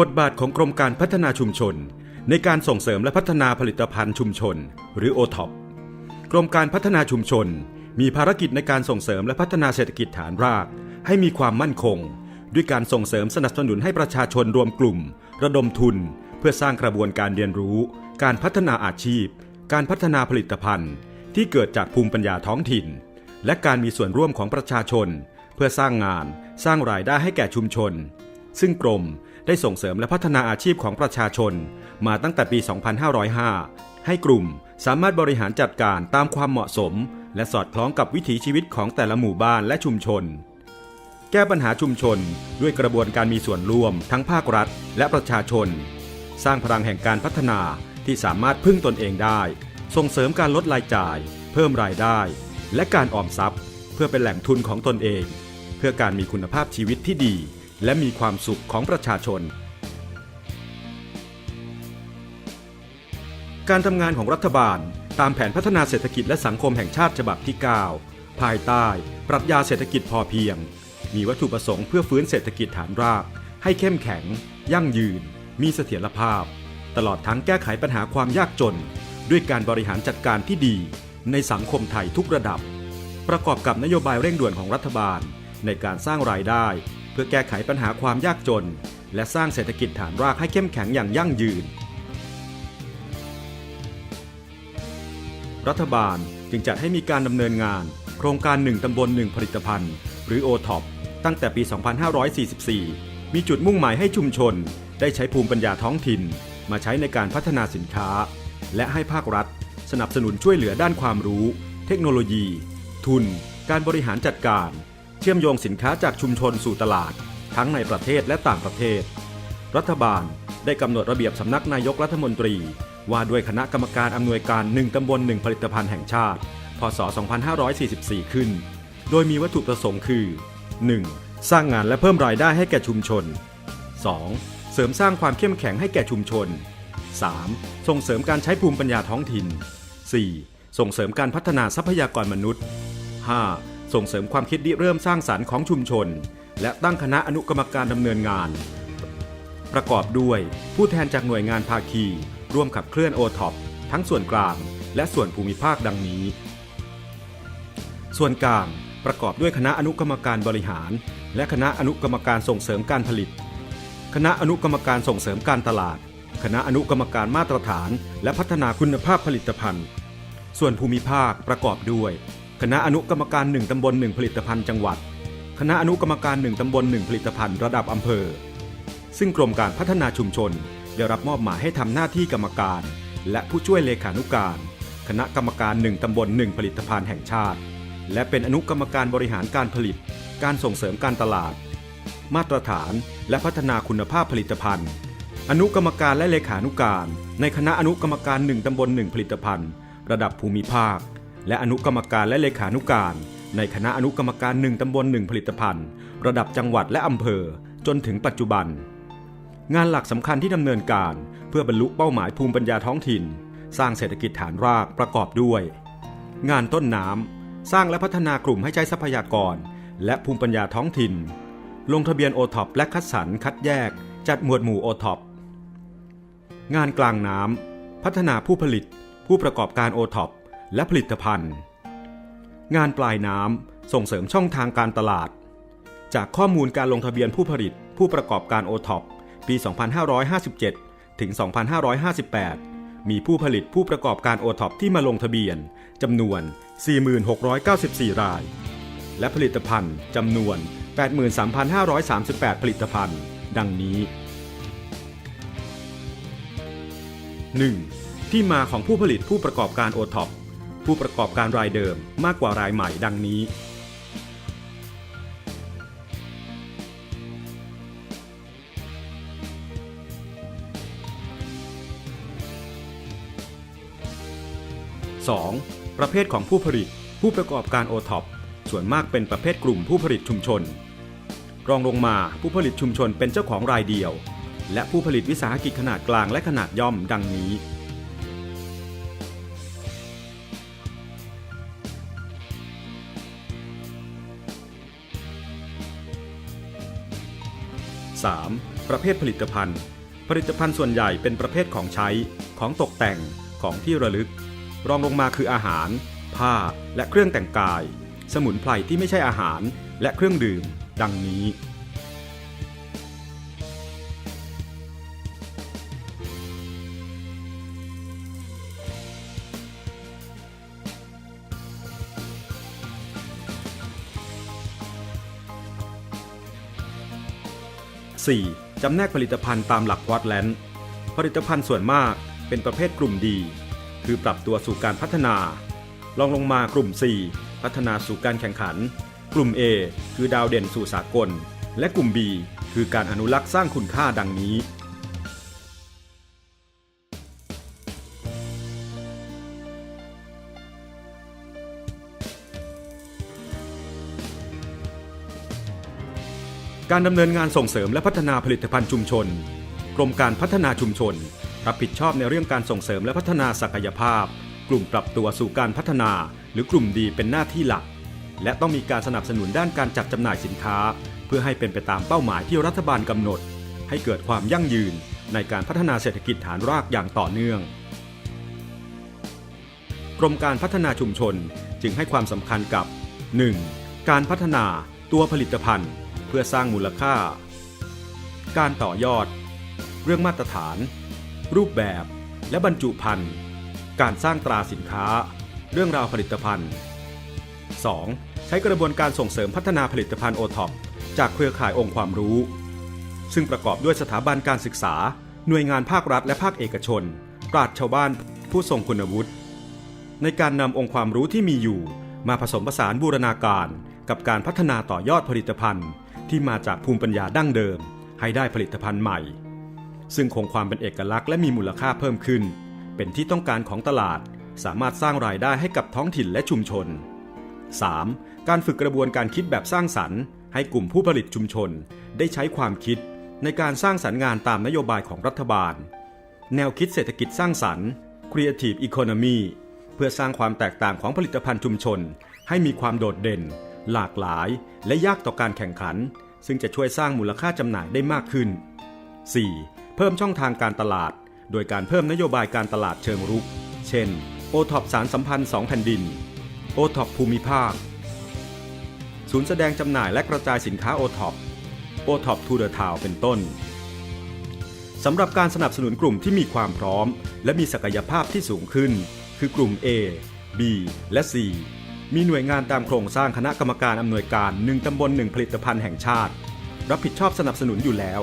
บทบาทของกรมการพัฒนาชุมชน ในการส่งเสริมและพัฒนาผลิตภัณฑ์ชุมชน หรือ o t o p กรมการพัฒนาชุมชน มีภารกิจในการส่งเสริมและพัฒนาเศรษฐกิจฐานราก ให้มีความมั่นคง ด้วยการส่งเสริมสนับสนุนให้ประชาชนรวมกลุ่ม ระดมทุน เพื่อสร้างกระบวนการเรียนรู้ การพัฒนาอาชีพ การพัฒนาผลิตภัณฑ์ ที่เกิดจากภูมิปัญญาท้องถิ่น และการมีส่วนร่วมของประชาชน เพื่อสร้างงาน สร้างรายได้ให้แก่ชุมชน ซึ่งกรม ได้ส่งเสริมและพัฒนาอาชีพของประชาชน มาตั้งแต่ปี 2505 ให้กลุ่มสามารถบริหารจัดการตามความเหมาะสม และสอดคล้องกับวิถีชีวิตของแต่ละหมู่บ้านและชุมชน แก้ปัญหาชุมชนด้วยกระบวนการมีส่วนร่วม ทั้งภาครัฐ และประชาชน สร้างพลังแห่งการพัฒนาที่สามารถพึ่งตนเองได้ ส่งเสริมการลดรายจ่าย เพิ่มรายได้ และการออมทรัพย์ เพื่อเป็นแหล่งทุนของตนเอง เพื่อการมีคุณภาพชีวิตที่ดี และมีความสุขของประชาชน การทำงานของรัฐบาล ตามแผนพัฒนาเศรษฐกิจและสังคมแห่งชาติฉบับที่ 9 ภายใต้ ปรัชญาเศรษฐกิจพอเพียง มีวัตถุประสงค์เพื่อฟื้นเศรษฐกิจฐานราก ให้เข้มแข็ง ยั่งยืน มีเสถียรภาพ ตลอดทั้งแก้ไขปัญหาความยากจน ด้วยการบริหารจัดการที่ดีในสังคมไทยทุกระดับ ประกอบกับนโยบายเร่งด่วนของรัฐบาล ในการสร้างรายได้ เพื่อแก้ไขปัญหาความยากจน และสร้างเศรษฐกิจฐานรากให้เข้มแข็งอย่างยั่งยืน รัฐบาลจึงจัดให้มีการดำเนินงาน โครงการ 1ตำบล 1 ผลิตภัณฑ์ หรือ o t o p ตั้งแต่ปี 2544 มีจุดมุ่งหมายให้ชุมชน ได้ใช้ภูมิปัญญาท้องถิ่น มาใช้ในการพัฒนาสินค้า และให้ภาครัฐ สนับสนุนช่วยเหลือด้านความรู้ เทคโนโลยี ทุน การบริหารจัดการ เชื่อมโยงสินค้าจากชุมชนสู่ตลาด ทั้งในประเทศและต่างประเทศ รัฐบาลได้กำหนดระเบียบสำนักนายกรัฐมนตรี ว่าด้วยคณะกรรมการอำนวยการ 1 ตำบล 1 ผลิตภัณฑ์แห่งชาติ พศ 2544 ขึ้น โดยมีวัตถุประสงค์คือ 1. สร้างงานและเพิ่มรายได้ให้แก่ชุมชน 2. เสริมสร้างความเข้มแข็งให้แก่ชุมชน 3. ส่งเสริมการใช้ภูมิปัญญาท้องถิ่น 4. ส่งเสริมการพัฒนาทรัพยากรมนุษย์ 5. ส่งเสริมความคิดริเริ่มสร้างสารรค์ของชุมชน และตั้งคณะอนุกรรมการดำเนินงาน ประกอบด้วยผู้แทนจากหน่วยงานภาคี ร่วมขับเคลื่อนโอท็อปทั้งส่วนกลาง และส่วนภูมิภาคดังนี้ ส่วนกลางประกอบด้วยคณะอนุกรรมการบริหาร และคณะอนุกรรมการส่งเสริมการผลิต คณะอนุกรรมการส่งเสริมการตลาด คณะอนุกรรมการมาตรฐาน และพัฒนาคุณภาพผลิตภัณฑ์ ส่วนภูมิภาคประกอบด้วย คณะอนุกรรมการ 1 ตำบล 1 ผลิตภัณฑ์จังหวัด คณะอนุกรรมการ 1 ตำบล 1 ผลิตภัณฑ์ระดับอำเภอ ซึ่งกรมการพัฒนาชุมชน ได้รับมอบหมายให้ทำหน้าที่กรรมการ และผู้ช่วยเลขานุการ คณะกรรมการ 1 ตำบล 1 ผลิตภัณฑ์แห่งชาติ และเป็นอนุกรรมการบริหารการผลิต การส่งเสริมการตลาด มาตรฐานและพัฒนาคุณภาพผลิตภัณฑ์ อนุกรรมการและเลขานุการ ในคณะอนุกรรมการ 1 ตำบล 1 ผลิตภัณฑ์ ระดับภูมิภาค และอนุกรรมการและเลขานุการ ในคณะอนุกรรมการ1ตำบล1ผลิตภัณฑ์ ระดับจังหวัดและอำเภอ จนถึงปัจจุบัน งานหลักสำคัญที่ดำเนินการเพื่อบรรลุเป้าหมายภูมิปัญญาท้องถิ่น สร้างเศรษฐกิจฐานรากประกอบด้วย งานต้นน้ำสร้างและพัฒนากลุ่มให้ใช้ทรัพยากร และภูมิปัญญาท้องถิ่น ลงทะเบียนโอท็อปและคัดสรรคัดแยก จัดหมวดหมู่โอท็อปงานกลางน้ำพัฒนาผู้ผลิต ผู้ประกอบการโอท็อป และผลิตภัณฑ์ งานปลายน้ำส่งเสริมช่องทางการตลาด จากข้อมูลการลงทะเบียนผู้ผลิตผู้ประกอบการโอท็อปปี 2557 ถึง 2558 มีผู้ผลิตผู้ประกอบการโอท็อปที่มาลงทะเบียนจำนวน 4694 ราย และผลิตภัณฑ์จำนวน 83,538 ผลิตภัณฑ์ ดังนี้ 1. ที่มาของผู้ผลิตผู้ประกอบการโอท็อป ผู้ประกอบการรายเดิมมากกว่ารายใหม่ดังนี้ 2. ประเภทของผู้ผลิต ผู้ประกอบการโอท็อปส่วนมากเป็นประเภทกลุ่มผู้ผลิตชุมชน รองลงมาผู้ผลิตชุมชนเป็นเจ้าของรายเดียว และผู้ผลิตวิสาหกิจขนาดกลางและขนาดย่อมดังนี้ 3. ประเภทผลิตภัณฑ์ ผลิตภัณฑ์ส่วนใหญ่เป็นประเภทของใช้ ของตกแต่ง ของที่ระลึก รองลงมาคืออาหาร ผ้า และเครื่องแต่งกาย สมุนไพรที่ไม่ใช่อาหาร และเครื่องดื่ม ดังนี้ 4. จำแนกผลิตภัณฑ์ตามหลักวอตแลนด์ผลิตภัณฑ์ส่วนมากเป็นประเภทกลุ่มดี คือปรับตัวสู่การพัฒนา ลองลงมากลุ่ม 4 พัฒนาสู่การแข่งขัน กลุ่ม A คือดาวเด่นสู่สากล และกลุ่ม B คือการอนุรักษ์สร้างคุณค่าดังนี้ การดำเนินงานส่งเสริมและพัฒนาผลิตภัณฑ์ชุมชน กรมการพัฒนาชุมชน รับผิดชอบในเรื่องการส่งเสริมและพัฒนาศักยภาพ กลุ่มปรับตัวสู่การพัฒนา หรือกลุ่มดีเป็นหน้าที่หลัก และต้องมีการสนับสนุนด้านการจัดจำหน่ายสินค้า เพื่อให้เป็นไปตามเป้าหมายที่รัฐบาลกำหนด ให้เกิดความยั่งยืนในการพัฒนาเศรษฐกิจฐานรากอย่างต่อเนื่อง กรมการพัฒนาชุมชนจึงให้ความสำคัญกับ 1. การพัฒนาตัวผลิตภัณฑ์ พื่อสร้างมูลค่า การต่อยอด เรื่องมาตรฐาน รูปแบบ และบรรจุภัณฑ์ การสร้างตราสินค้า เรื่องราวผลิตภัณฑ์ 2. ใช้กระบวนการส่งเสริมพัฒนาผลิตภัณฑ์โอท็อปจากเครือข่ายองค์ความรู้ ซึ่งประกอบด้วยสถาบันการศึกษา หน่วยงานภาครัฐและภาคเอกชน ปราชชาวบ้านผู้ทรงคุณวุฒิในการนำองค์ความรู้ที่มีอยู่ มาผสมผสานบูรณาการกับการพัฒนาต่อยอดผลิตภัณฑ์ ที่มาจากภูมิปัญญาดั้งเดิม ให้ได้ผลิตภัณฑ์ใหม่ ซึ่งคงความเป็นเอกลักษณ์และมีมูลค่าเพิ่มขึ้น เป็นที่ต้องการของตลาด สามารถสร้างรายได้ให้กับท้องถิ่นและชุมชน 3. การฝึกกระบวนการคิดแบบสร้างสรรค์ ให้กลุ่มผู้ผลิตชุมชน ได้ใช้ความคิด ในการสร้างสรรค์งานตามนโยบายของรัฐบาล แนวคิดเศรษฐกิจสร้างสรรค์ Creative Economy เพื่อสร้างความแตกต่างของผลิตภัณฑ์ชุมชน ให้มีความโดดเด่น หลากหลายและยากต่อการแข่งขัน ซึ่งจะช่วยสร้างมูลค่าจำหน่ายได้มากขึ้น 4. เพิ่มช่องทางการตลาด โดยการเพิ่มนโยบายการตลาดเชิงรุก เช่นโอท็อปสารสัมพันธ์ 2 แผ่นดินโอท็อปภูมิภาค ศูนย์แสดงจำหน่ายและกระจายสินค้าโอท็อปโอท็อปทูเดอะทาวเป็นต้นสำหรับการสนับสนุนกลุ่มที่มีความพร้อม และมีศักยภาพที่สูงขึ้น คือกลุ่ม A B และ C มีหน่วยงานตามโครงสร้างคณะกรรมการอำนวยการ 1 ตำบล 1 ผลิตภัณฑ์แห่งชาติ รับผิดชอบสนับสนุนอยู่แล้ว